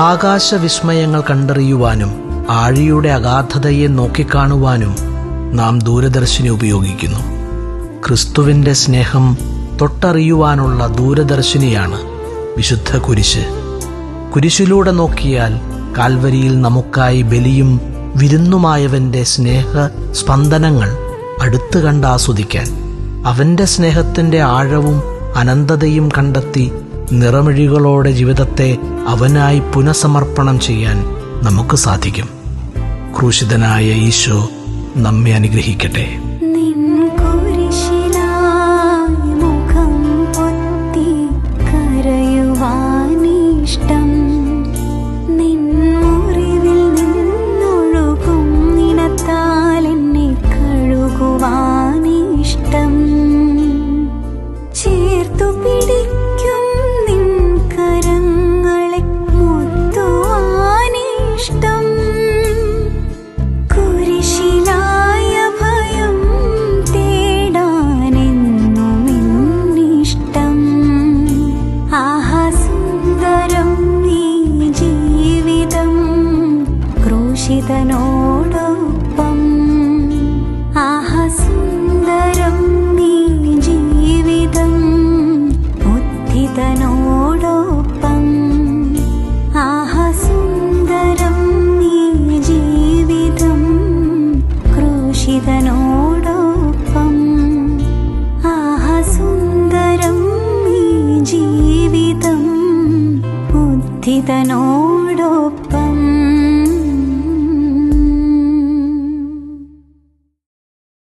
ആകാശവിസ്മയങ്ങൾ കണ്ടറിയുവാനും ആഴിയുടെ അഗാധതയെ നോക്കിക്കാണുവാനും നാം ദൂരദർശിനി ഉപയോഗിക്കുന്നു. ക്രിസ്തുവിന്റെ സ്നേഹം തൊട്ടറിയുവാനുള്ള ദൂരദർശിനിയാണ് വിശുദ്ധ കുരിശ്. കുരിശിലൂടെ നോക്കിയാൽ കാൽവരിയിൽ നമുക്കായി ബലിയും വിരുന്നുമായവന്റെ സ്നേഹ സ്പന്ദനങ്ങൾ അടുത്ത് കണ്ട് ആസ്വദിക്കാൻ അവന്റെ സ്നേഹത്തിന്റെ ആഴവും അനന്തതയും കണ്ടെത്തി നിറമിഴികളോടെ ജീവിതത്തെ അവനായി പുനഃസമർപ്പണം ചെയ്യാൻ നമുക്ക് സാധിക്കും. ക്രൂശിതനായ ഈശോ നമ്മെ അനുഗ്രഹിക്കട്ടെ. ക്രൂശിതനോടൊപ്പം ആഹസുന്ദരം നീ ജീവിതം ഉദ്ധിതനോടൊപ്പം ആഹാ സുന്ദരം ഈ ജീവിതം ക്രൂശിതനോടൊപ്പം ആഹാ സുന്ദരം ഈ ജീവിതം ഉദ്ധിതനോടൊപ്പം